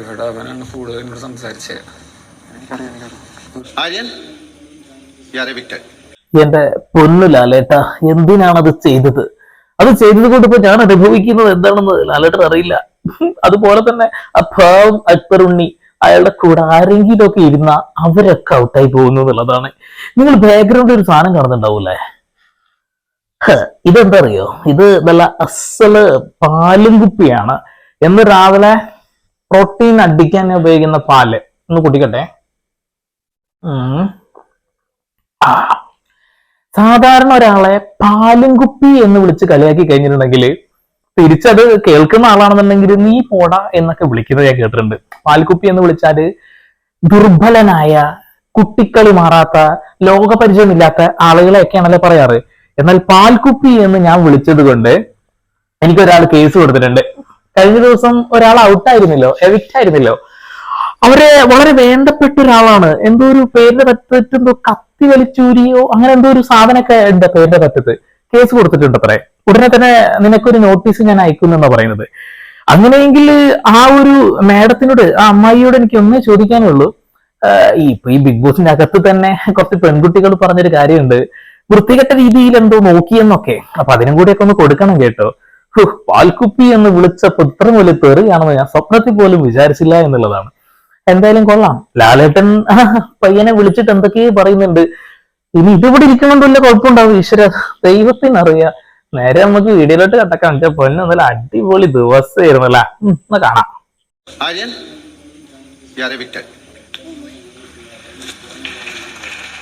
ഇവിടെ അവനാണ് കൂടുതൽ എന്നോട് സംസാരിച്ചത് ആര്യൻ യു ആർ എന്റെ പൊന്നു ലാലേട്ട എന്തിനാണ് അത് ചെയ്തത്? അത് ചെയ്തത് കൊണ്ട് ഇപ്പൊ ഞാൻ അനുഭവിക്കുന്നത് എന്താണെന്ന് ലാലേട്ടൻ അറിയില്ല. അതുപോലെ തന്നെ അഭാവം അക്ബറുണ്ണി അയാളുടെ കൂടെ ആരെങ്കിലും ഒക്കെ ഇരുന്ന അവരൊക്കെ ഔട്ടായി പോകുന്നു എന്നുള്ളതാണ്. നിങ്ങൾ ബാക്ക്ഗ്രൗണ്ടിൽ ഒരു സാധനം കാണുന്നുണ്ടാവൂലേ ഇതെന്താ അറിയോ? ഇത് നല്ല അസൽ പാലും കുപ്പിയാണ് എന്ന് രാവിലെ പ്രോട്ടീൻ അടിക്കാൻ ഉപയോഗിക്കുന്ന പാൽ. ഒന്ന് കുടിക്കട്ടെ. സാധാരണ ഒരാളെ പാലും കുപ്പി എന്ന് വിളിച്ച് കളിയാക്കി കഴിഞ്ഞിട്ടുണ്ടെങ്കിൽ തിരിച്ചത് കേൾക്കുന്ന ആളാണെന്നുണ്ടെങ്കിൽ നീ പോടാ എന്നൊക്കെ വിളിക്കുന്നത് ഞാൻ കേട്ടിട്ടുണ്ട്. പാൽക്കുപ്പി എന്ന് വിളിച്ചാൽ ദുർബലനായ കുട്ടിക്കളി മാറാത്ത ലോകപരിചയമില്ലാത്ത ആളുകളെയൊക്കെയാണല്ലോ പറയാറ്. എന്നാൽ പാൽക്കുപ്പി എന്ന് ഞാൻ വിളിച്ചത് കൊണ്ട് എനിക്കൊരാൾ കേസ് കൊടുത്തിട്ടുണ്ട്. കഴിഞ്ഞ ദിവസം ഒരാൾ ഔട്ട് ഔട്ടായിരുന്നല്ലോ എവിക്റ്റ് ആയിരുന്നല്ലോ. അവരെ വളരെ വേണ്ടപ്പെട്ട ഒരാളാണ്. എന്തോ ഒരു പേരിന്റെ പറ്റത്ത് എന്തോ കത്തി വലിച്ചൂരിയോ അങ്ങനെ എന്തോ ഒരു സാധനമൊക്കെ ഉണ്ട് പേരിന്റെ പറ്റത്ത്. കേസ് കൊടുത്തിട്ടുണ്ട് അത്രേ. ഉടനെ തന്നെ നിനക്കൊരു നോട്ടീസ് ഞാൻ അയക്കുന്നെന്നാ പറയുന്നത്. അങ്ങനെയെങ്കിൽ ആ ഒരു മാഡത്തിനോട് ആ അമ്മായിയോട് എനിക്ക് ഒന്നേ ചോദിക്കാനുള്ളൂ ഇപ്പൊ ഈ ബിഗ് ബോസിന്റെ അകത്ത് തന്നെ കുറച്ച് പെൺകുട്ടികൾ പറഞ്ഞൊരു കാര്യമുണ്ട്. വൃത്തികെട്ട രീതിയിൽ എന്തോ നോക്കിയെന്നൊക്കെ. അപ്പൊ അതിനും കൂടിയൊക്കെ ഒന്ന് കൊടുക്കണം കേട്ടോ. പാൽക്കുപ്പി എന്ന് വിളിച്ച ഇത്ര വലിയ തെറിയാണെന്ന് ഞാൻ സ്വപ്നത്തിൽ പോലും വിചാരിച്ചില്ല എന്നുള്ളതാണ്. എന്തായാലും കൊള്ളാം. ലാലേട്ടൻ പയ്യനെ വിളിച്ചിട്ട് എന്തൊക്കെയോ പറയുന്നുണ്ട്. ഇനി ഇതിവിടെ ഇരിക്കണോണ്ട് വല്ല കുഴപ്പമുണ്ടാവും ഈശ്വര. ദൈവത്തിനറിയാം. നേരെ നമുക്ക് വീഡിയോയിലോട്ട് കണ്ടക്കാൻ വെച്ചാൽ പൊന്നു നല്ല അടിപൊളി ദിവസമായിരുന്നു അല്ലേ? എന്നാ കാണാം. Aryan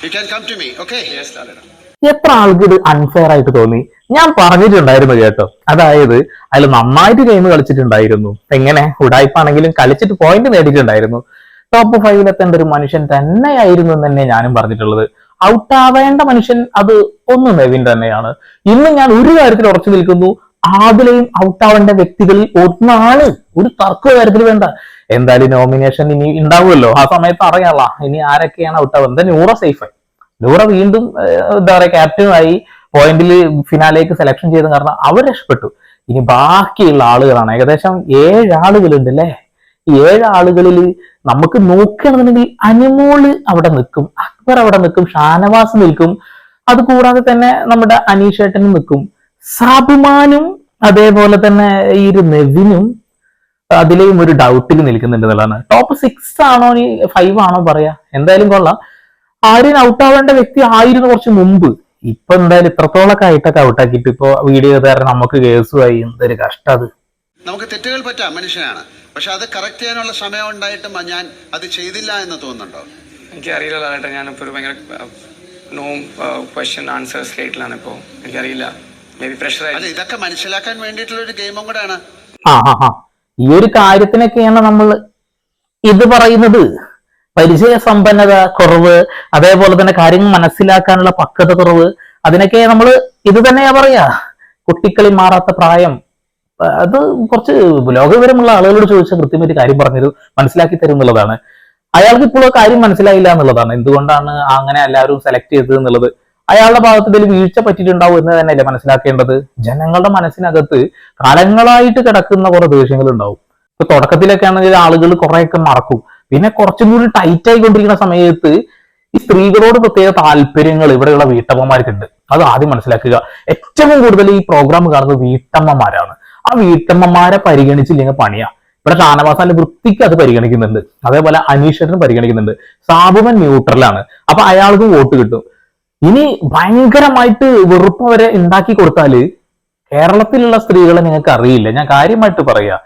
You can come to me, okay? Yes, okay എത്ര ആൾക്ക് ഇത് അൺഫെയർ ആയിട്ട് തോന്നി? ഞാൻ പറഞ്ഞിട്ടുണ്ടായിരുന്നു കേട്ടോ. അതായത് അതിൽ നന്നായിട്ട് ഗെയിം കളിച്ചിട്ടുണ്ടായിരുന്നു. എങ്ങനെ? ഉടായ്പാണെങ്കിലും കളിച്ചിട്ട് പോയിന്റ് നേടിയിട്ടുണ്ടായിരുന്നു. ടോപ്പ് ഫൈവിൽ എത്തേണ്ട ഒരു മനുഷ്യൻ തന്നെയായിരുന്നു എന്ന് തന്നെ ഞാനും പറഞ്ഞിട്ടുള്ളത്. ഔട്ട് ആവേണ്ട മനുഷ്യൻ അത് ഒന്ന് നെവിൻ തന്നെയാണ്. ഇന്ന് ഞാൻ ഒരു കാര്യത്തിൽ ഉറച്ചു നിൽക്കുന്നു. ആദിലെയും ഔട്ട് ആവേണ്ട വ്യക്തികളിൽ ഒന്നാണ്. ഒരു തർക്ക കാര്യത്തിൽ വേണ്ട. എന്തായാലും നോമിനേഷൻ ഇനി ഉണ്ടാവുമല്ലോ. ആ സമയത്ത് അറിയാളാ ഇനി ആരൊക്കെയാണ് ഔട്ട് ആവുന്നത് സേഫ് നൂറ നൂറ വീണ്ടും എന്താ പറയുക ക്യാപ്റ്റനായി പോയിന്റിൽ ഫിനാലേക്ക് സെലക്ഷൻ ചെയ്ത കാരണം അവർ രക്ഷപ്പെട്ടു. ഇനി ബാക്കിയുള്ള ആളുകളാണ്. ഏകദേശം ഏഴ് ആളുകളുണ്ട് അല്ലേ ഈ ഏഴ് നമുക്ക് നോക്കുകയാണെന്നുണ്ടെങ്കിൽ അനുമോൾ അവിടെ നിൽക്കും അക്ബർ അവിടെ നിൽക്കും ഷാനവാസ് നിൽക്കും. അത് കൂടാതെ തന്നെ നമ്മുടെ അനീഷേട്ടനും നിൽക്കും. സാബുമാനും അതേപോലെ തന്നെ ഈ ഒരു നെവിനും അതിലെയും ഒരു ഡൗട്ടിൽ നിൽക്കുന്നുണ്ട് എന്നുള്ളതാണ്. ടോപ്പ് സിക്സ് ആണോ ഇനി ഫൈവ് ആണോ പറയാ? എന്തായാലും കൊള്ളാം. ആര്യൻ ഔട്ട് ആവേണ്ട വ്യക്തി ആയിരുന്നു കുറച്ച് മുമ്പ്. ഇപ്പൊ എന്തായാലും ഇത്രത്തോളൊക്കെ ആയിട്ടൊക്കെ ഔട്ടാക്കിയിട്ട് ഇപ്പൊ വീഡിയോ ചെയ്താൽ നമുക്ക് കേസുമായി എന്തൊരു കഷ്ടം അത്. നമുക്ക് തെറ്റുകൾ പറ്റാം മനുഷ്യനാണ്. പക്ഷെ അത് കറക്റ്റ് ചെയ്യാനുള്ള സമയം ഉണ്ടായിട്ടും ഞാൻ അത് ചെയ്തില്ല എന്ന് തോന്നുന്നുണ്ടോ? എനിക്കറിയില്ല അറിയില്ല ഞാനിപ്പോൾ ഒരു ഭയങ്കര നോ ക്വസ്റ്റ്യൻ ആൻസർ സ്റ്റേറ്റിലാണ് ഇപ്പോൾ എനിക്കറിയില്ല. അല്ല ഇതൊക്കെ മനസ്സിലാക്കാൻ വേണ്ടിയിട്ടുള്ള ഒരു ഗെയിമും കൂടെയാണ്. ആ ആ ആ. ഈ ഒരു കാര്യത്തിനൊക്കെയാണ് നമ്മൾ ഇത് പറയുന്നത്. പരിചയ സമ്പന്നത കുറവ് അതേപോലെ തന്നെ കാര്യങ്ങൾ മനസ്സിലാക്കാനുള്ള പക്വത കുറവ് അതിനൊക്കെ നമ്മൾ ഇത് തന്നെയാ പറയാ. കുട്ടിക്കളി മാറാത്ത പ്രായം. അത് കുറച്ച് ലോകവിവരമുള്ള ആളുകളോട് ചോദിച്ച കൃത്യമായിട്ട് കാര്യം പറഞ്ഞത് മനസ്സിലാക്കി തരും എന്നുള്ളതാണ്. അയാൾക്ക് ഇപ്പോൾ കാര്യം മനസ്സിലായില്ല എന്നുള്ളതാണ്. എന്തുകൊണ്ടാണ് അങ്ങനെ എല്ലാവരും സെലക്ട് ചെയ്തത് എന്നുള്ളത്? അയാളുടെ ഭാഗത്ത് ഇതിൽ വീഴ്ച പറ്റിയിട്ടുണ്ടാവും എന്ന് തന്നെയല്ലേ മനസ്സിലാക്കേണ്ടത്? ജനങ്ങളുടെ മനസ്സിനകത്ത് കാലങ്ങളായിട്ട് കിടക്കുന്ന കുറെ ദേഷ്യങ്ങൾ ഉണ്ടാവും ഇപ്പൊ തുടക്കത്തിലൊക്കെ ആണെങ്കിൽ ആളുകൾ കുറെയൊക്കെ മറക്കും. പിന്നെ കുറച്ചും കൂടി ടൈറ്റ് ആയിക്കൊണ്ടിരിക്കുന്ന സമയത്ത് ഈ സ്ത്രീകളോട് പ്രത്യേക താല്പര്യങ്ങൾ ഇവിടെയുള്ള വീട്ടമ്മമാർക്കുണ്ട്. അത് ആദ്യം മനസ്സിലാക്കുക. ഏറ്റവും കൂടുതൽ ഈ പ്രോഗ്രാം കാണുന്നത് വീട്ടമ്മമാരാണ്. ആ വീട്ടമ്മമാരെ പരിഗണിച്ചില്ലെങ്കിൽ പണിയാ. ഇവിടെ ഷാനവാസാന്റെ വൃത്തിക്ക് അത് പരിഗണിക്കുന്നുണ്ട്. അതേപോലെ അനീഷനും പരിഗണിക്കുന്നുണ്ട്. സാബുമൻ ന്യൂട്രലാണ്. അപ്പൊ അയാൾക്ക് വോട്ട് കിട്ടും. ഇനി ഭയങ്കരമായിട്ട് വെറുപ്പ് വരെ ഉണ്ടാക്കി കൊടുത്താൽ കേരളത്തിലുള്ള സ്ത്രീകളെ നിങ്ങൾക്ക് അറിയില്ല ഞാൻ കാര്യമായിട്ട് പറയാ.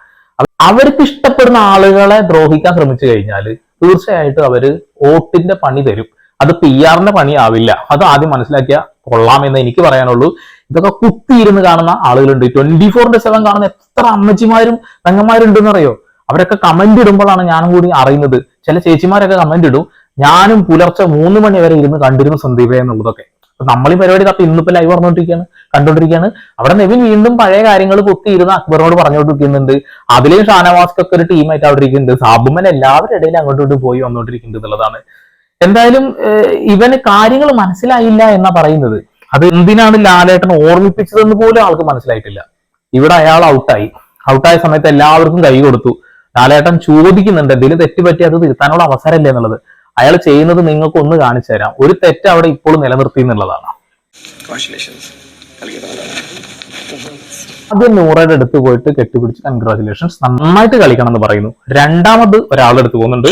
അവർക്ക് ഇഷ്ടപ്പെടുന്ന ആളുകളെ ദ്രോഹിക്കാൻ ശ്രമിച്ചു കഴിഞ്ഞാൽ തീർച്ചയായിട്ടും അവർ വോട്ടിന്റെ പണി തരും. അത് പി ആറിന്റെ പണി ആവില്ല അത് ആദ്യം മനസ്സിലാക്കിയ കൊള്ളാമെന്ന് എനിക്ക് പറയാനുള്ളൂ. ഇതൊക്കെ കുത്തിയിരുന്ന് കാണുന്ന ആളുകളുണ്ട്. ട്വന്റി ഫോറിന്റെ സെവൻ കാണുന്ന എത്ര അമ്മച്ചിമാരും പെങ്ങന്മാരുണ്ടെന്ന് അറിയോ? അവരൊക്കെ കമന്റ് ഇടുമ്പോഴാണ് ഞാനും കൂടി അറിയുന്നത്. ചില ചേച്ചിമാരൊക്കെ കമന്റ് ഇടും. ഞാനും പുലർച്ചെ മൂന്ന് മണി വരെ ഇരുന്ന് കണ്ടിരുന്നു സന്ദീപ എന്നുള്ളതൊക്കെ. നമ്മൾ ഈ പരിപാടി തപ്പി ഇന്നിപ്പോ ലൈവ് പറഞ്ഞുകൊണ്ടിരിക്കുകയാണ് കണ്ടുകൊണ്ടിരിക്കുകയാണ് അവിടെ നെവിൻ വീണ്ടും പഴയ കാര്യങ്ങൾ കുത്തിയിരുന്ന് അക്ബറിനോട് പറഞ്ഞുകൊണ്ടിരിക്കുന്നുണ്ട്. അതിലെയും ഷാനവാസ്ക്കൊക്കെ ഒരു ടീമായിട്ട് അവിടെ ഇരിക്കുന്നുണ്ട്. സാബുമൻ എല്ലാവരുടെ ഇടയിൽ അങ്ങോട്ടും പോയി വന്നുകൊണ്ടിരിക്കുന്നുണ്ട് എന്നുള്ളതാണ്. എന്തായാലും ഇവന് കാര്യങ്ങൾ മനസ്സിലായില്ല എന്നാ പറയുന്നത്. അത് എന്തിനാണ് ലാലേട്ടൻ ഓർമ്മിപ്പിച്ചതെന്ന് പോലും ആൾക്ക് മനസ്സിലായിട്ടില്ല. ഇവിടെ അയാൾ ഔട്ടായി. ഔട്ടായ സമയത്ത് എല്ലാവർക്കും കൈ കൊടുത്തു. ലാലേട്ടൻ ചോദിക്കുന്നുണ്ട് എന്തെങ്കിലും തെറ്റുപറ്റി അത് തിരുത്താനുള്ള അവസരമല്ലേ എന്നുള്ളത്. അയാൾ ചെയ്യുന്നത് നിങ്ങൾക്ക് ഒന്ന് കാണിച്ചു തരാം. ഒരു തെറ്റ് അവിടെ ഇപ്പോൾ നിലനിർത്തി എന്നുള്ളതാണ്. ആദ്യം നൂറയുടെ അടുത്ത് പോയിട്ട് കെട്ടിപ്പിടിച്ച് കൺഗ്രാചുലേഷൻസ് നന്നായിട്ട് കളിക്കണം എന്ന് പറയുന്നു. രണ്ടാമത് ഒരാളുടെ അടുത്ത് പോകുന്നുണ്ട്.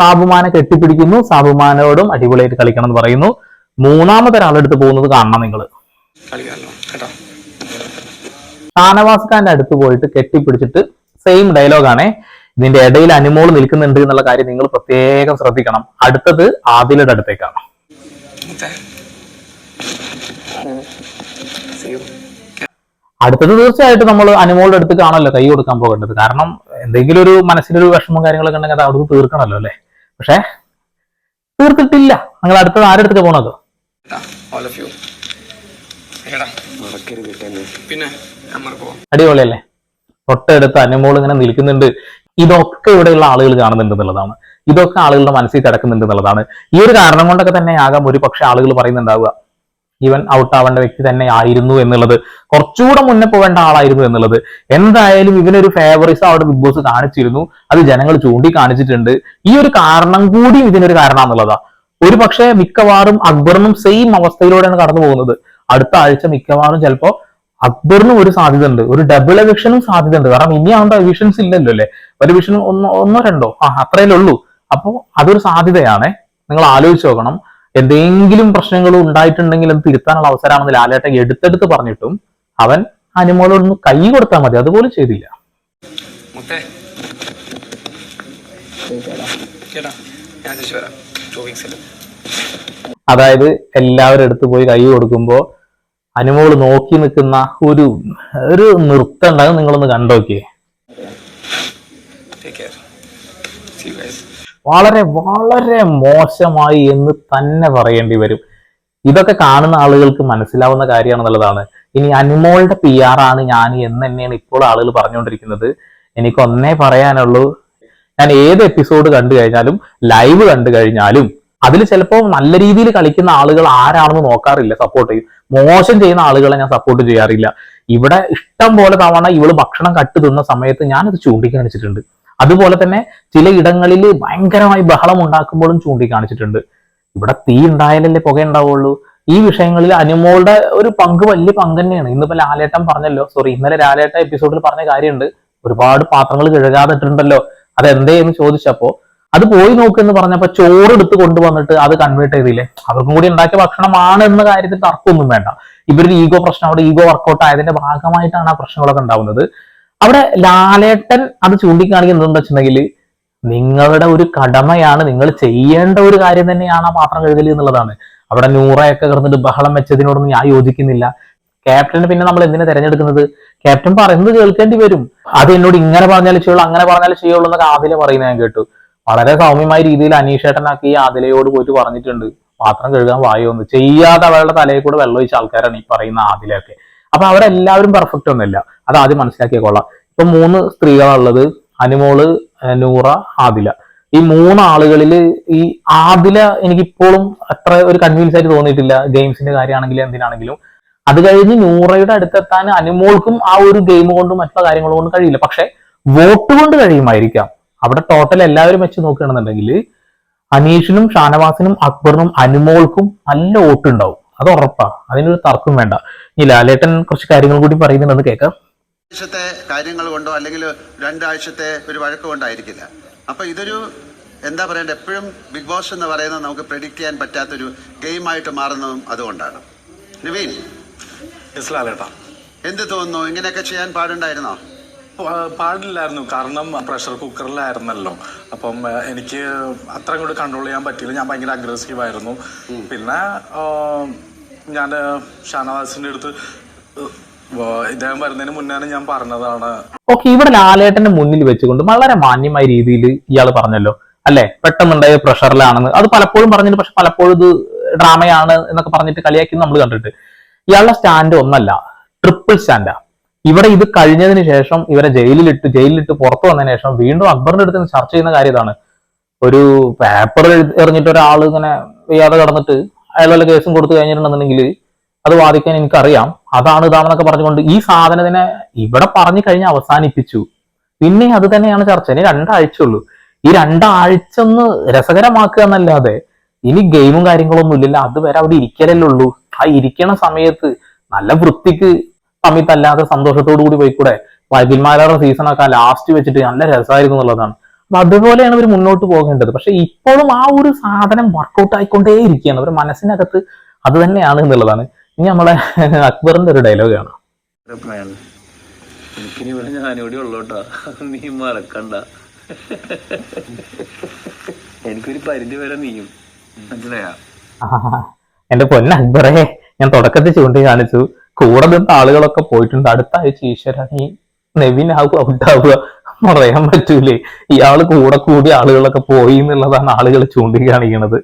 സാബുമാനെ കെട്ടിപ്പിടിക്കുന്നു. സാബുമാനോടും അടിപൊളിയായിട്ട് കളിക്കണം എന്ന് പറയുന്നു. മൂന്നാമത് ഒരാളുടെ അടുത്ത് പോകുന്നത് കാണണം നിങ്ങൾ ഷാനവാസ് ഖാന്റെ അടുത്ത് പോയിട്ട് കെട്ടിപ്പിടിച്ചിട്ട് സെയിം ഡയലോഗാണേ ഇതിന്റെ ഇടയിൽ അനുമോൾ നിൽക്കുന്നുണ്ട് എന്നുള്ള കാര്യം നിങ്ങൾ പ്രത്യേകം ശ്രദ്ധിക്കണം. അടുത്തത് ആദിലയുടെ അടുത്തേക്കാണ്. അടുത്തത് തീർച്ചയായിട്ടും നമ്മൾ അനുമോളുടെ അടുത്ത് കാണല്ലോ കൈ കൊടുക്കാൻ പോകേണ്ടത്. കാരണം എന്തെങ്കിലും ഒരു മനസ്സിലൊരു വിഷമം കാര്യങ്ങളൊക്കെ ഉണ്ടെങ്കിൽ അത് അവിടുന്ന് തീർക്കണമല്ലോ അല്ലേ? പക്ഷേ തീർത്തിട്ടില്ല. നിങ്ങൾ അടുത്തത് ആരുടെ അടുത്തേക്ക് പോണത്? ഓൾ ഓഫ് യു എടാ പിന്നെ ഞാൻ മറക്കുമോ അടിപൊളിയല്ലേ? തൊട്ടടുത്ത് അനുമോൾ ഇങ്ങനെ നിൽക്കുന്നുണ്ട്. ഇതൊക്കെ ഇവിടെയുള്ള ആളുകൾ കാണുന്നുണ്ട് എന്നുള്ളതാണ്. ഇതൊക്കെ ആളുകളുടെ മനസ്സിൽ കിടക്കുന്നുണ്ട് എന്നുള്ളതാണ്. ഈ ഒരു കാരണം കൊണ്ടൊക്കെ തന്നെ ആകാം ഒരു പക്ഷെ ആളുകൾ പറയുന്നുണ്ടാവുക. ഇവൻ ഔട്ട് ആവേണ്ട വ്യക്തി തന്നെ ആയിരുന്നു എന്നുള്ളത്. കുറച്ചുകൂടെ മുന്നേ പോവേണ്ട ആളായിരുന്നു എന്നുള്ളത്. എന്തായാലും ഇവനൊരു ഫേവറിസ് അവിടെ ബിഗ് ബോസ് കാണിച്ചിരുന്നു. അത് ജനങ്ങൾ ചൂണ്ടിക്കാണിച്ചിട്ടുണ്ട്. ഈ ഒരു കാരണം കൂടിയും ഇതിനൊരു കാരണമാണെന്നുള്ളതാ ഒരു പക്ഷേ മിക്കവാറും അക്ബറിനും സെയിം അവസ്ഥയിലൂടെയാണ് കടന്നു പോകുന്നത് അടുത്ത ആഴ്ച മിക്കവാറും ചിലപ്പോ അക്ബറിനും ഒരു സാധ്യത ഉണ്ട് ഒരു ഡബിൾ എവിഷനും സാധ്യത ഉണ്ട് കാരണം ഇനി ആവുമ്പോ എവിഷൻസ് ഇല്ലല്ലോ അല്ലെ? ഒരു വിഷൻ ഒന്നോ ഒന്നോ രണ്ടോ? ആ അത്രയല്ലേ ഉള്ളൂ. അപ്പോൾ അതൊരു സാധ്യതയാണ്. നിങ്ങൾ ആലോചിച്ച് നോക്കണം. എന്തെങ്കിലും പ്രശ്നങ്ങൾ ഉണ്ടായിട്ടുണ്ടെങ്കിൽ അത് തിരുത്താനുള്ള അവസരമാണെന്ന് ലാലേട്ടൻ എടുത്തെടുത്ത് പറഞ്ഞിട്ടും അവൻ അനുമോളോടൊന്ന് കൈ കൊടുത്താൽ മതി. അതുപോലെ ചെയ്തില്ല. അതായത് എല്ലാവരും എടുത്തു പോയി കൈ കൊടുക്കുമ്പോ അനുമോൾ നോക്കി നിൽക്കുന്ന ഒരു ഒരു നൃത്തം ഉണ്ടാകും നിങ്ങളൊന്ന് കണ്ടോക്കിയേ. വളരെ വളരെ മോശമായി എന്ന് തന്നെ പറയേണ്ടി വരും. ഇതൊക്കെ കാണുന്ന ആളുകൾക്ക് മനസ്സിലാവുന്ന കാര്യമാണെന്നുള്ളതാണ്. ഇനി അനുമോളുടെ പി ആർ ആണ് ഞാൻ എന്ന് തന്നെയാണ് ഇപ്പോൾ ആളുകൾ പറഞ്ഞുകൊണ്ടിരിക്കുന്നത്. എനിക്ക് ഒന്നേ പറയാനുള്ളൂ. ഞാൻ ഏത് എപ്പിസോഡ് കണ്ടു കഴിഞ്ഞാലും ലൈവ് കണ്ടു കഴിഞ്ഞാലും അതിൽ ചിലപ്പോൾ നല്ല രീതിയിൽ കളിക്കുന്ന ആളുകൾ ആരാണെന്ന് നോക്കാറില്ല സപ്പോർട്ട് ചെയ്യും. മോശം ചെയ്യുന്ന ആളുകളെ ഞാൻ സപ്പോർട്ട് ചെയ്യാറില്ല. ഇവിടെ ഇഷ്ടം പോലെ തവണ ഇവൾ ഭക്ഷണം കട്ട് തിന്ന സമയത്ത് ഞാനത് ചൂണ്ടിക്കാണിച്ചിട്ടുണ്ട്. അതുപോലെ തന്നെ ചില ഇടങ്ങളിൽ ഭയങ്കരമായി ബഹളം ഉണ്ടാക്കുമ്പോഴും ചൂണ്ടിക്കാണിച്ചിട്ടുണ്ട്. ഇവിടെ തീ ഉണ്ടായാലല്ലേ പുക ഉണ്ടാവുള്ളൂ. ഈ വിഷയങ്ങളിൽ അനുമോളുടെ ഒരു പങ്ക് വലിയ പങ്ക് തന്നെയാണ്. ഇന്നിപ്പോ ലാലേട്ടൻ പറഞ്ഞല്ലോ സോറി ഇന്നലെ ലാലേട്ട എപ്പിസോഡിൽ പറഞ്ഞ കാര്യമുണ്ട്. ഒരുപാട് പാത്രങ്ങൾ കഴുകാതെ ഇട്ടിട്ടുണ്ടല്ലോ അതെന്തേ എന്ന് ചോദിച്ചപ്പോ അത് പോയി നോക്കെന്ന് പറഞ്ഞപ്പോ ചോറ് എടുത്ത് കൊണ്ടുവന്നിട്ട് അത് കൺവേർട്ട് ചെയ്തില്ലേ? അവർക്കും കൂടി ഉണ്ടാക്കിയ ഭക്ഷണമാണ് എന്ന കാര്യത്തിൽ തർക്കമൊന്നും വേണ്ട. ഇവരുടെ ഈഗോ പ്രശ്നം അവിടെ ഈഗോ വർക്കൗട്ട് ആയതിന്റെ ഭാഗമായിട്ടാണ് ആ പ്രശ്നങ്ങളൊക്കെ ഉണ്ടാവുന്നത്. അവിടെ ലാലേട്ടൻ അത് ചൂണ്ടിക്കാണിക്കുന്നത് എന്താ വെച്ചിട്ടുണ്ടെങ്കിൽ നിങ്ങളുടെ ഒരു കടമയാണ് നിങ്ങൾ ചെയ്യേണ്ട ഒരു കാര്യം തന്നെയാണ് ആ പാത്രം കഴുകൽ എന്നുള്ളതാണ്. അവിടെ നൂറയൊക്കെ കിടന്നിട്ട് ബഹളം വെച്ചതിനോടൊന്നും ഞാൻ യോജിക്കുന്നില്ല. ക്യാപ്റ്റന് പിന്നെ നമ്മൾ എന്തിനാ തിരഞ്ഞെടുക്കുന്നത്? ക്യാപ്റ്റൻ പറയുന്നത് കേൾക്കേണ്ടി വരും. അത് എന്നോട് ഇങ്ങനെ പറഞ്ഞാലേ ചെയ്യുള്ളൂ അങ്ങനെ പറഞ്ഞാലേ ചെയ്യുള്ളൂ എന്നൊക്കെ ആദ്യം പറയുന്നത് ഞാൻ കേട്ടു. വളരെ സൗമ്യമായ രീതിയിൽ അനീഷേട്ടനാക്കി ഈ ആദിലയോട് പോയിട്ട് പറഞ്ഞിട്ടുണ്ട്. പാത്രം കഴുകാൻ വായൊന്ന് ചെയ്യാതെ അവളുടെ തലയിൽ കൂടെ വെള്ളം ഒഴിച്ച ആൾക്കാരാണ് ഈ പറയുന്ന ആദിലയൊക്കെ. അപ്പൊ അവരെല്ലാവരും പെർഫെക്റ്റ് ഒന്നുമില്ല. അത് ആദ്യം മനസ്സിലാക്കിയ കൊള്ളാം. ഇപ്പൊ മൂന്ന് സ്ത്രീകളുള്ളത് അനുമോൾ നൂറ ആദില. ഈ മൂന്ന് ആളുകളിൽ ഈ ആദില എനിക്കിപ്പോഴും അത്ര ഒരു കൺവീൻസ് ആയിട്ട് തോന്നിയിട്ടില്ല. ഗെയിംസിന്റെ കാര്യമാണെങ്കിലും എന്തിനാണെങ്കിലും. അത് കഴിഞ്ഞ് നൂറയുടെ അടുത്തെത്താൻ അനുമോൾക്കും ആ ഒരു ഗെയിം കൊണ്ടും മറ്റുള്ള കാര്യങ്ങൾ കൊണ്ടും കഴിയില്ല. പക്ഷെ വോട്ട് കൊണ്ട് കഴിയുമായിരിക്കാം. അവിടെ ടോട്ടൽ എല്ലാവരും വെച്ച് നോക്കുകയാണെന്നുണ്ടെങ്കിൽ അനീഷിനും ഷാനവാസിനും അക്ബറിനും അനുമോൾക്കും നല്ല വോട്ട് ഉണ്ടാവും. അത് ഉറപ്പാ. അതിനൊരു തർക്കം വേണ്ട. ഇനി ലാലേട്ടൻ കുറച്ച് കാര്യങ്ങൾ കൂടി പറയുന്നുണ്ടെന്ന് കേൾക്കാം. ആഴ്ചത്തെ കാര്യങ്ങൾ കൊണ്ടോ അല്ലെങ്കിൽ രണ്ടാഴ്ചത്തെ ഒരു വഴക്ക് കൊണ്ടായിരിക്കില്ല അപ്പൊ ഇതൊരു എന്താ പറയണ്ട? എപ്പോഴും ബിഗ് ബോസ് എന്ന് പറയുന്നത് നമുക്ക് പ്രെഡിക്റ്റ് ചെയ്യാൻ പറ്റാത്തൊരു ഗെയിമായിട്ട് മാറുന്നതും അതുകൊണ്ടാണ്. നിവീൻ. എന്ത് തോന്നുന്നു? ഇങ്ങനെയൊക്കെ ചെയ്യാൻ പാടുണ്ടായിരുന്നോ? പാടില്ലായിരുന്നു. കാരണം പ്രഷർ കുക്കറിലായിരുന്നല്ലോ അപ്പം എനിക്ക് അത്ര അങ്ങോട്ട് കൺട്രോൾ ചെയ്യാൻ പറ്റിയില്ല. ഞാൻ ഭയങ്കര അഗ്രസീവ് ആയിരുന്നു. പിന്നെ ഞാൻ ഷാനവാസിന്റെ അടുത്ത് ഇദ്ദേഹം വരുന്നതിന് മുന്നാണ് ഞാൻ പറഞ്ഞതാണ്. ഓക്കെ ഇവിടെ ലാലേട്ടന്റെ മുന്നിൽ വെച്ചുകൊണ്ട് വളരെ മാന്യമായ രീതിയിൽ ഇയാൾ പറഞ്ഞല്ലോ. അല്ലെ? പെട്ടെന്നുണ്ടായ പ്രഷറിലാണെന്ന് അത് പലപ്പോഴും പറഞ്ഞിട്ട് പക്ഷെ പലപ്പോഴും ഇത് ഡ്രാമയാണ് എന്നൊക്കെ പറഞ്ഞിട്ട് കളിയാക്കി നമ്മൾ കണ്ടിട്ട്. ഇയാളുടെ സ്റ്റാൻഡ് ഒന്നല്ല ട്രിപ്പിൾ സ്റ്റാൻഡാ ഇവിടെ ഇത് കഴിഞ്ഞതിന് ശേഷം ഇവരെ ജയിലിലിട്ട് ജയിലിലിട്ട് പുറത്തു വന്നതിന് ശേഷം വീണ്ടും അക്ബറിന്റെ അടുത്ത് ചർച്ച ചെയ്യുന്ന കാര്യം ഇതാണ്. ഒരു പേപ്പർ എറിഞ്ഞിട്ട് ഒരാൾ ഇങ്ങനെ വയ്യാതെ കടന്നിട്ട് അയാൾ വല്ല കേസും കൊടുത്തു കഴിഞ്ഞിട്ടുണ്ടെന്നുണ്ടെങ്കിൽ അത് വാദിക്കാൻ എനിക്കറിയാം. അതാണ് ഇതാണെന്നൊക്കെ പറഞ്ഞുകൊണ്ട് ഈ സാധനത്തിനെ ഇവിടെ പറഞ്ഞു കഴിഞ്ഞ് അവസാനിപ്പിച്ചു. പിന്നെ അത് തന്നെയാണ് ചർച്ച. ഇനി രണ്ടാഴ്ച ഉള്ളൂ ഈ രണ്ടാഴ്ച ഒന്ന് രസകരമാക്കുക എന്നല്ലാതെ ഇനി ഗെയിമും കാര്യങ്ങളൊന്നും ഇല്ലല്ലോ. അതുവരെ അവിടെ ഇരിക്കലല്ലേ ഉള്ളൂ. ആ ഇരിക്കണ സമയത്ത് നല്ല വൃത്തിക്ക് അല്ലാത്ത സന്തോഷത്തോടു കൂടി പോയിക്കൂടെ? സീസൺ സീസണൊക്കെ ലാസ്റ്റ് വെച്ചിട്ട് നല്ല രസമായിരുന്നു എന്നുള്ളതാണ്. അപ്പൊ അതുപോലെയാണ് ഇവർ മുന്നോട്ട് പോകേണ്ടത്. പക്ഷെ ഇപ്പോഴും ആ ഒരു സാധനം വർക്കൗട്ട് ആയിക്കൊണ്ടേ ഇരിക്കുകയാണ് അവരുടെ മനസ്സിനകത്ത് അത് തന്നെയാണ് എന്നുള്ളതാണ്. ഇനി നമ്മളെ അക്ബറിന്റെ ഒരു എനിക്കിനി ഇവിടെ ഞാനിവിടെ ഉള്ളോട്ടാ. നീ മറക്കണ്ട. എനിക്കൊരു പരിധി വരെ നീയും. മനസ്സിലായാ? എന്റെ പൊന്ന അക്ബറേ ഞാൻ തുടക്കത്തിൽ ചൂണ്ടി കാണിച്ചു കൂടെ നിന്ന ആളുകളൊക്കെ പോയിട്ടുണ്ട്. അടുത്ത ആഴ്ച ഈശ്വര നീ നെവിനാവുക ഔട്ടാവുക പറയാൻ പറ്റൂലേ. ഇയാൾ കൂടെ കൂടി ആളുകളൊക്കെ പോയി എന്നുള്ളതാണ് ആളുകൾ ചൂണ്ടിക്കാണിക്കുന്നത്.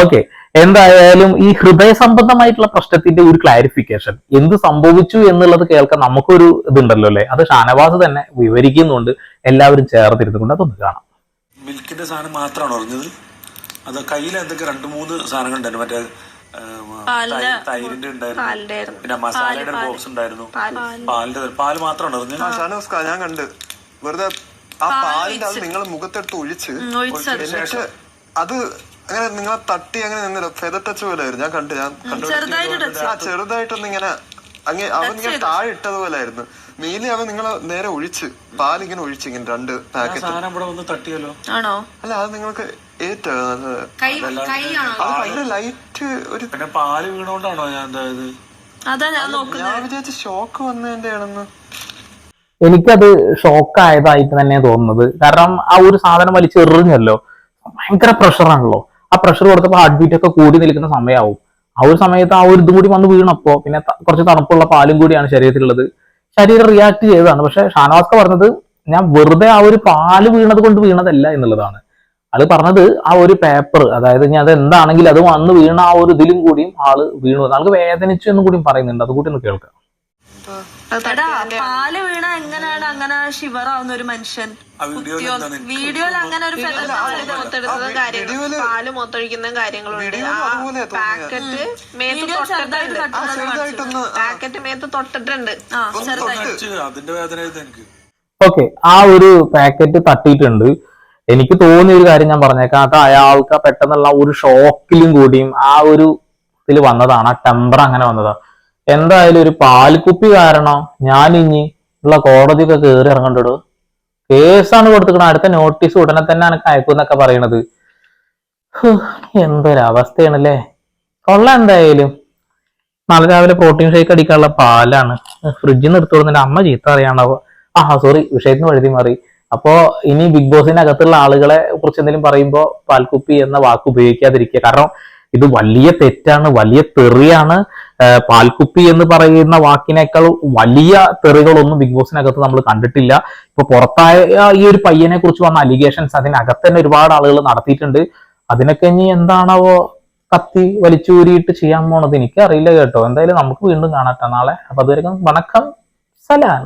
ഓക്കെ എന്തായാലും ഈ ഹൃദയ സംബന്ധമായിട്ടുള്ള പ്രശ്നത്തിന്റെ ഒരു ക്ലാരിഫിക്കേഷൻ എന്ത് സംഭവിച്ചു എന്നുള്ളത് കേൾക്കാൻ നമുക്കൊരു ഇതുണ്ടല്ലോ അല്ലെ? അത് ഷാനവാസ് തന്നെ വിവരിക്കുന്നുണ്ട്. എല്ലാവരും ചേർത്തിരുന്നുകൊണ്ട് അതൊന്ന് കാണാം. മിൽക്കിന്റെ സാധനം മാത്രമാണ് അറിഞ്ഞത് അത് കയ്യിൽ എന്തൊക്കെ രണ്ട് മൂന്ന് സാധനങ്ങൾ ഉണ്ടായിരുന്നു മറ്റേ തൈരിന്റെ ഉണ്ടായിരുന്നു. പിന്നെ മസാലയുടെ ബോക്സ് ഉണ്ടായിരുന്നു. പാലിന്റെ പാൽ. മാത്രമാണോ അറിഞ്ഞത് ആ ഷാനോസ്ക ഞാൻ കണ്ട്. വെറുതെ ആ പാലിന്റെ അത് നിങ്ങളെ മുഖത്തെടുത്ത് ഒഴിച്ച് എന്നിട്ട് അത് അങ്ങനെ നിങ്ങളെ തട്ടി അങ്ങനെ നിന്നില്ല ഫെദർ ടച്ച് പോലെ ആയിരുന്നു. ഞാൻ കണ്ടു ഞാൻ കണ്ടു. ആ ചെറുതായിട്ടൊന്ന് ഇങ്ങനെ അങ്ങേ അവൻ ഇങ്ങനെ താഴെ ഇട്ടതുപോലെ ആയിരുന്നു മീലി അത് നിങ്ങൾ നേരെ ഒഴിച്ച് പാലിങ്ങനെ ഒഴിച്ച് ഇങ്ങനെ രണ്ട് പാക്കറ്റ്. സാധനം ഇവിടെ വന്ന് തട്ടിയല്ലോ. ആണോ? അല്ല അത് നിങ്ങൾക്ക് ഏറ്റവും നല്ലത് കൈ കൈയാണോ? അത് ഭയങ്കര ലൈറ്റ് ഒരു പിന്നെ പാൽ വീണോണ്ടാണോ ഞാൻ അതാ ഞാൻ നോക്കുന്നത് ഞാൻ വിചാരിച്ച ഷോക്ക് വന്നതിന്റെ ആണെന്ന് എനിക്കത് ഷോക്കായതായിട്ട് തന്നെ തോന്നുന്നത്. കാരണം ആ ഒരു സാധനം വലിച്ചെറിഞ്ഞല്ലോ ഭയങ്കര പ്രഷറാണല്ലോ. ആ പ്രഷർ കൊടുത്തപ്പോൾ ഹാർട്ട് ബീറ്റ് ഒക്കെ കൂടി നിൽക്കുന്ന സമയമാവും ആ ഒരു സമയത്ത് ആ ഒരു ഇതും കൂടി വന്ന് വീണപ്പോ പിന്നെ ത- കുറച്ച് തണുപ്പുള്ള പാലും കൂടിയാണ് ശരീരത്തിലുള്ളത്. ശരീരം റിയാക്ട് ചെയ്തതാണ്. പക്ഷെ ഷാനവാസ്ക പറഞ്ഞത് ഞാൻ വെറുതെ ആ ഒരു പാൽ വീണത് കൊണ്ട് വീണതല്ല എന്നുള്ളതാണ്. അത് പറഞ്ഞത് ആ ഒരു പേപ്പർ അതായത് ഞാൻ അത് എന്താണെങ്കിൽ അത് വന്ന് വീണ ആ ഒരു ഇതിലും കൂടിയും ആൾ വീണു. ആൾക്ക് വേദനിച്ചു എന്നും കൂടിയും പറയുന്നുണ്ട്. അതുകൂടി ഒന്ന് കേൾക്കാം. എടാ പാൽ വീണ എങ്ങനെയാണ് അങ്ങനെ ശിവറാവുന്ന ഒരു മനുഷ്യൻ? വീഡിയോയിൽ അങ്ങനെ ഒരു കാര്യങ്ങൾ പാൽ മൊത്തൊഴിക്കുന്ന കാര്യങ്ങളുണ്ട്. പാക്കറ്റ് മേത്ത് തൊട്ടിട്ടുണ്ട്. പാക്കറ്റ് മേത്ത് തൊട്ടിട്ടുണ്ട്. അതിന്റെ വേദന ആയിരുന്നു എനിക്ക്. ഓക്കെ ആ ഒരു പാക്കറ്റ് തട്ടിയിട്ടുണ്ട്. എനിക്ക് തോന്നിയ ഒരു കാര്യം ഞാൻ പറഞ്ഞേക്കാം. അത് അയാൾക്ക് പെട്ടെന്നുള്ള ഒരു ഷോക്കിലും കൂടിയും ആ ഒരു ഇതിൽ വന്നതാണ് ആ ടെമ്പർ അങ്ങനെ വന്നതാ എന്തായാലും ഒരു പാൽക്കുപ്പി കാരണം ഞാൻ ഇനി ഉള്ള കോടതിയൊക്കെ കയറി ഇറങ്ങണ്ടോ കേസാണ് കൊടുത്തിക്കണം അടുത്ത നോട്ടീസ് ഉടനെ തന്നെ എനിക്ക് അയക്കുമെന്നൊക്കെ പറയണത്. എന്തൊരവസ്ഥയാണ് എന്തൊരവസ്ഥയാണല്ലേ? കൊള്ളാം എന്തായാലും. നാളെ രാവിലെ പ്രോട്ടീൻ ഷേക്ക് അടിക്കാനുള്ള പാലാണ്. ഫ്രിഡ്ജിൽ നിന്ന് എടുത്തു കൊടുത്തിട്ട് അമ്മ ചീത്ത അറിയാണ്ടാവോ ആ സോറി വിഷയത്തിന് വഴുതി മാറി. അപ്പോ ഇനി ബിഗ് ബോസിന്റെ അകത്തുള്ള ആളുകളെ കുറിച്ച് എന്തെങ്കിലും പറയുമ്പോൾ പാൽക്കുപ്പി എന്ന വാക്ക് ഉപയോഗിക്കാതിരിക്കുക. കാരണം ഇത് വലിയ തെറ്റാണ് വലിയ തെറിയാണ്. പാൽക്കുപ്പി എന്ന് പറയുന്ന വാക്കിനേക്കാൾ വലിയ തെറികളൊന്നും ബിഗ് ബോസിനകത്ത് നമ്മൾ കണ്ടിട്ടില്ല. ഇപ്പൊ പുറത്തായ ഈ ഒരു പയ്യനെ കുറിച്ച് വന്ന അലിഗേഷൻസ് അതിനകത്ത് തന്നെ ഒരുപാട് ആളുകൾ നടത്തിയിട്ടുണ്ട്. അതിനൊക്കെ ഇനി എന്താണോ കത്തി വലിച്ചൂരിയിട്ട് ചെയ്യാൻ പോണത് എനിക്കറിയില്ല കേട്ടോ. എന്തായാലും നമുക്ക് വീണ്ടും കാണട്ടെ നാളെ. അപ്പൊ അതുവരെ വണക്കം. സലാം.